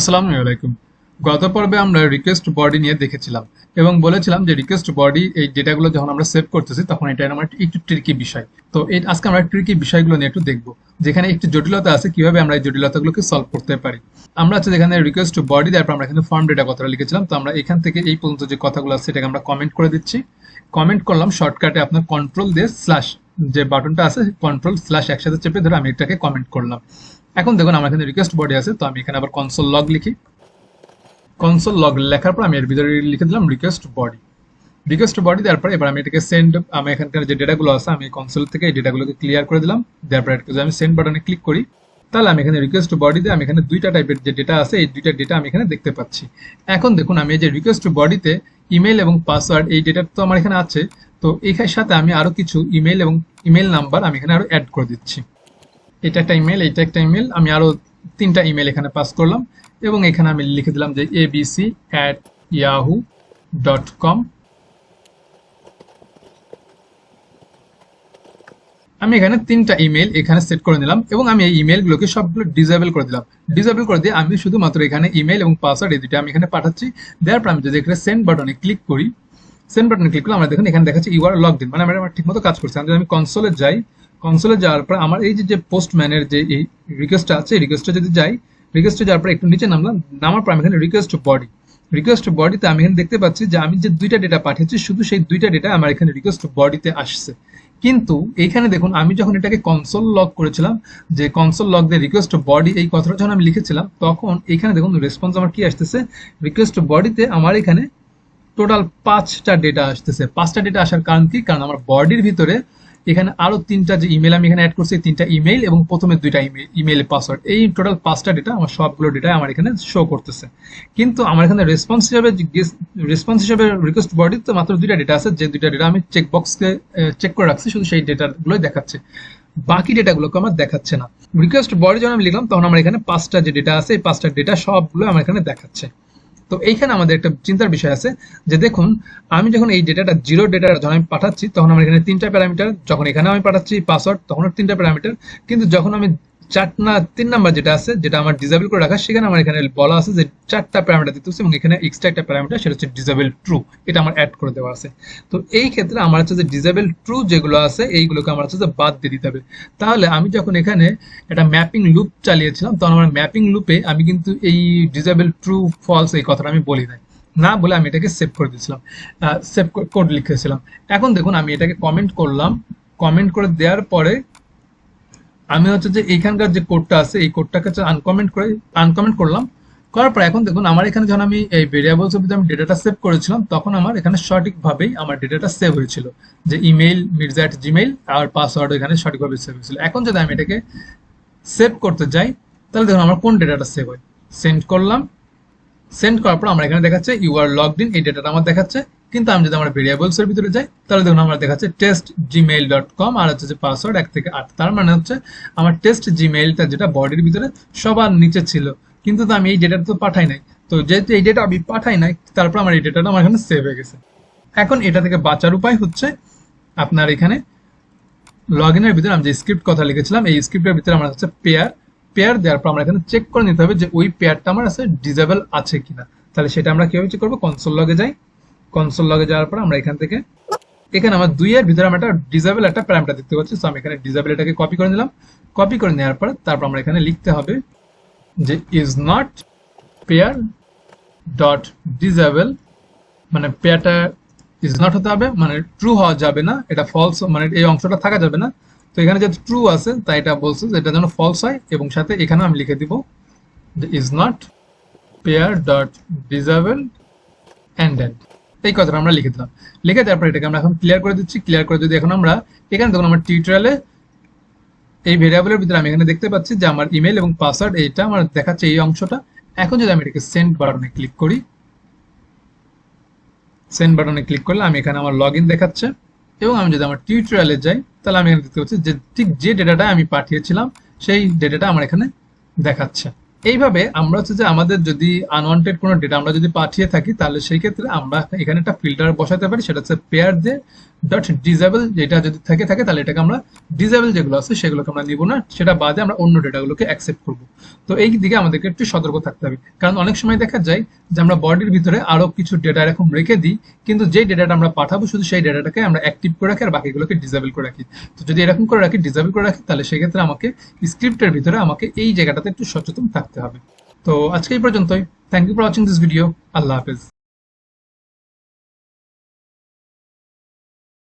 আসসালামু আলাইকুম। গত পর্বে আমরা রিকোয়েস্ট বডি নিয়ে দেখেছিলাম এবং বলেছিলাম যে রিকোয়েস্ট বডি এই ডেটাগুলো যখন আমরা সেভ করতেছি তখন এটা আমার একটু ট্রিকি বিষয়। তো এই আজকে আমরা ট্রিকি বিষয়গুলো নিয়ে একটু দেখব, যেখানে একটু জটিলতা আছে, কীভাবে আমরা এই জটিলতাগুলোকে সলভ করতে পারি। আমরা আছে যেখানে রিকোয়েস্ট বডি তারপর আমরা এখানে ফর্ম ডেটা কথাটা লিখেছিলাম, তো আমরা এখান থেকে এই পর্যন্ত যে কথাগুলো আছে সেটাকে আমরা কমেন্ট করে দিচ্ছি। কমেন্ট করলাম শর্টকাটে আপনার কন্ট্রোল দিয়ে স্ল্যাশ যে বাটনটা আছে কন্ট্রোল স্ল্যাশ একসাথে চেপে ধরে আমি এটাকে কমেন্ট করলাম। এখন দেখুন, আমার এখানে রিকোয়েস্ট বডি আছে, তো আমি এখানে আবার কনসোল লগ লিখি। কনসোল লগ লেখার পর আমি এর ভিতরে লিখে দিলাম রিকোয়েস্ট বডি রিকোয়েস্ট বডি দেওয়ার পর এবার আমি এটাকে সেন্ড আমি এখানকার যে ডেটাগুলো আছে, আমি কনসোল থেকে এই ডেটাগুলোকে ক্লিয়ার করে দিলাম। দেওয়ার পর আমি সেন্ড বাটনে ক্লিক করি, তাহলে আমি এখানে রিকোয়েস্ট বডিতে আমি এখানে দুইটা টাইপের যে ডেটা আছে, এই দুইটা ডেটা আমি এখানে দেখতে পাচ্ছি। এখন দেখুন, আমি এই যে রিকোয়েস্ট বডিতে ইমেল এবং পাসওয়ার্ড এই ডেটা তো আমার এখানে আছে, তো এখানের সাথে আমি আরও কিছু ইমেল এবং ইমেল নাম্বার আমি এখানে আরও অ্যাড করে দিচ্ছি। এটা একটা ইমেল এটা একটা ইমেল আমি আরও তিনটা ইমেল এখানে পাস করলাম এবং এখানে আমি লিখে দিলাম যে ABC at Yahoo dot com আমি এখানে তিনটা ইমেল এখানে সেট করে নিলাম এবং আমি এই ইমেলগুলোকে সবগুলো ডিসেবল করে দিলাম। ডিসেবল করে দিয়ে আমি শুধুমাত্র এখানে ইমেল এবং পাসওয়ার্ড এই দুটো আমি এখানে পাঠাচ্ছি। দেওয়ার পর আমি যদি এখানে সেন্ড বাটনে ক্লিক করি সেন্ড বাটনে ক্লিক করলে আমরা দেখুন এখানে দেখাচ্ছে ইউ আর লগ ইন মানে আমরা ঠিকমতো কাজ করছি আমি যদি আমি কনসোলে যাই কনসোলে যাওয়ার পর আমার এই যে পোস্টম্যানের যে এই রিকোয়েস্টটা আছে, এই রিকোয়েস্টটা যদি যাই রিকোয়েস্টে যাওয়ার পর একটু নিচে নামলাম, নামার পর আমি এখানে রিকোয়েস্ট বডি রিকোয়েস্ট বডিতে আমি এখানে দেখতে পাচ্ছি যে আমি যে দুইটা ডেটা পাঠিয়েছি, শুধু সেই দুইটা ডেটা আমার এখানে রিকোয়েস্ট বডিতে আসছে। কিন্তু এইখানে দেখুন, আমি যখন এটাকে কনসোল লক করেছিলাম, যে কনসোল লক দিয়ে রিকোয়েস্ট বডি এই কথাটা যখন আমি লিখেছিলাম, তখন এখানে দেখুন রেসপন্স আমার কি আসতেছে? রিকোয়েস্ট বডিতে আমার এখানে টোটাল পাঁচটা ডেটা আসতেছে। পাঁচটা ডেটা আসার কারণ কি? কারণ আমার বডির ভিতরে এখানে আরও তিনটা যে ইমেল আমি এখানে অ্যাড করছি তিনটা ইমেল এবং প্রথমে দুইটা ইমেল ইমেল পাসওয়ার্ড এই টোটাল পাঁচটা ডেটা আমার সবগুলো ডেটা আমার এখানে শো করতেছে। কিন্তু আমার এখানে রেসপন্স হিসাবে রেসপন্স হিসাবে রিকোয়েস্ট বডি তো মাত্র দুইটা ডেটা আছে, যে দুইটা ডেটা আমি চেক বক্সকে চেক করে রাখছি, শুধু সেই ডেটাগুলোই দেখাচ্ছে। বাকি ডেটাগুলোকে আমার দেখাচ্ছে না। রিকোয়েস্ট বডি যখন আমি লিখলাম, তখন আমার এখানে পাঁচটা যে ডেটা আছে, এই পাঁচটা ডেটা সবগুলো আমার এখানে দেখাচ্ছে। তো এইখানে আমাদের একটা চিন্তার বিষয় আছে যে দেখুন, আমি যখন এই ডেটাটা জিরো ডেটা যখন আমি পাঠাচ্ছি, তখন আমার এখানে তিনটা প্যারামিটার, যখন এখানে আমি পাঠাচ্ছি পাসওয়ার্ড তখন তিনটা প্যারামিটার, কিন্তু যখন আমি চার না তিন নাম্বার যেটা আছে, যেটা আমার ডিসেবল করে রাখা, সেখানে আমার এখানে বলা আছে যে চারটা প্যারামিটার দিতে হচ্ছে এবং এখানে এক্সট্রা একটা প্যারামিটার সেটা হচ্ছে ডিসেবল ট্রু এটা আমার অ্যাড করে দেওয়া আছে। তো এই ক্ষেত্রে আমার হচ্ছে যে ডিসেবল ট্রু যেগুলো আছে, এইগুলোকে আমার হচ্ছে যে বাদ দিয়ে দিতে হবে। তাহলে আমি যখন এখানে একটা ম্যাপিং লুপ চালিয়েছিলাম, তখন আমার ম্যাপিং লুপে আমি কিন্তু এই ডিসেবল ট্রু ফলস এই কথাটা আমি বলি নাই। না বলে আমি এটাকে সেভ করে দিয়েছিলাম। সেভ কোড লিখেছিলাম। এখন দেখুন আমি এটাকে কমেন্ট করলাম। কমেন্ট করে দেওয়ার পরে আমি হচ্ছে যে এইখানকার যে কোডটা আছে, এই কোডটাকে আনকমেন্ট করে আনকমেন্ট করলাম। করার পর এখন দেখুন, আমার এখানে যখন আমি এই ভেরিয়েবলস এর আমি ডেটাটা সেভ করেছিলাম, তখন আমার এখানে সঠিকভাবেই আমার ডেটাটা সেভ হয়েছিল। যে ইমেল মির্জা অ্যাট জিমেইল আর পাসওয়ার্ড এখানে সঠিকভাবে সেভ হয়েছিল। এখন যদি আমি এটাকে সেভ করতে যাই, তাহলে দেখুন আমার কোন ডেটাটা সেভ হয়? সেন্ড করলাম। সেন্ড করার পর আমার এখানে দেখাচ্ছে ইউ আর লগড ইন এই ডেটাটা আমার দেখাচ্ছে। কিন্তু আমি যদি আমার ভেরিয়েবলস এর ভিতরে যাই, তাহলে দেখুন আমার দেখাচ্ছে টেস্ট জিমেইল ডট কম আর হচ্ছে যে পাসওয়ার্ড এক থেকে আট। তার মানে হচ্ছে আমার টেস্ট জিমেইলটা যেটা বডির ভিতরে সবার নিচে ছিল। কিন্তু তো আমি এই ডেটাটা তো পাঠাই নাই। তো যেহেতু এই ডেটা আমি পাঠাই নাই, তারপর আমার এই ডেটাটা আমার এখানে সেভ হয়ে গেছে। এখন এটা থেকে বাঁচার উপায় হচ্ছে আপনার এখানে লগ ইনের ভিতরে আমি যে স্ক্রিপ্ট কথা লিখেছিলাম, এই স্ক্রিপ্টের ভিতরে আমার হচ্ছে পেয়ার পেয়ার দেওয়ার পর আমরা এখানে চেক করে নিতে হবে যে ওই পেয়ারটা আমার আছে ডিজেবল আছে কিনা। তাহলে সেটা আমরা কীভাবে চেক করব? কনসোল লগে যাই। কনসোল লগে যাওয়ার পর আমরা এখান থেকে এখানে আমার দুই এর ভিতরে আমরা একটা ডিজেবল একটা প্যারামিটার দেখতে পাচ্ছি। তো আমি এখানে ডিজেবল এটাকে কপি করে নিলাম। কপি করে নেওয়ার পর তারপর আমরা এখানে লিখতে হবে যে is not pair dot disable মানে পেয়ারটা ইজ নট হতে হবে মানে ট্রু হওয়া যাবে না। এটা ফলস মানে এই অংশটা থাকা যাবে না। তো এখানে যেহেতু ট্রু আছে, তাই এটা বলছে যে এটা যেন ফলস হয়। এবং সাথে এখানে আমি লিখে দিব যে is not pair dot disable ended এই কথাটা আমরা লিখে দিলাম। লিখে তারপর এটাকে আমরা এখন ক্লিয়ার করে দিচ্ছি। ক্লিয়ার করে যদি এখন আমরা এখানে দেখুন আমার টিউটোরিয়ালে এই ভেরিয়েবলের ভিতরে আমি এখানে দেখতে পাচ্ছি যে আমার ইমেল এবং পাসওয়ার্ড এইটা আমার দেখাচ্ছে এই অংশটা। এখন যদি আমি এটাকে সেন্ড বাটনে ক্লিক করি সেন্ড বাটনে ক্লিক করলে আমি এখানে আমার লগ দেখাচ্ছে। এবং আমি যদি আমার টিউটোরিয়ালে যাই, তাহলে আমি এখানে দেখতে পাচ্ছি যে ঠিক যে ডেটাটা আমি পাঠিয়েছিলাম, সেই ডেটাটা আমার এখানে দেখাচ্ছে। এইভাবে আমরা হচ্ছে যে আমাদের যদি আনওয়ান্টেড কোনো ডেটা আমরা যদি পাঠিয়ে থাকি, তাহলে সেই ক্ষেত্রে আমরা এখানে একটা ফিল্টার বসাতে পারি, সেটা হচ্ছে পেয়ার দিয়ে ডট ডিজেবল যেটা যদি থেকে থাকে, তাহলে এটাকে আমরা ডিজেবল যেগুলো আছে সেগুলোকে আমরা নিব না। সেটা বাদে আমরা অন্য ডেটাগুলোকে অ্যাকসেপ্ট করব। তো এই দিকে আমাদেরকে একটু সতর্ক থাকতে হবে। কারণ অনেক সময় দেখা যায় যে আমরা বডির ভিতরে আরও কিছু ডেটা এরকম রেখে দিই, কিন্তু যে ডেটাটা আমরা পাঠাবো শুধু সেই ডেটাটাকে আমরা অ্যাক্টিভ করে রাখি আর বাকিগুলোকে ডিজেবল করে রাখি। তো যদি এরকম করে রাখি ডিজেবল করে রাখি, তাহলে সেক্ষেত্রে আমাকে স্ক্রিপ্টের ভিতরে আমাকে এই জায়গাটাতে একটু সচেতন থাকতে হবে। তো আজকে এই পর্যন্তই। Thank you for watching this video আল্লাহ হাফেজ।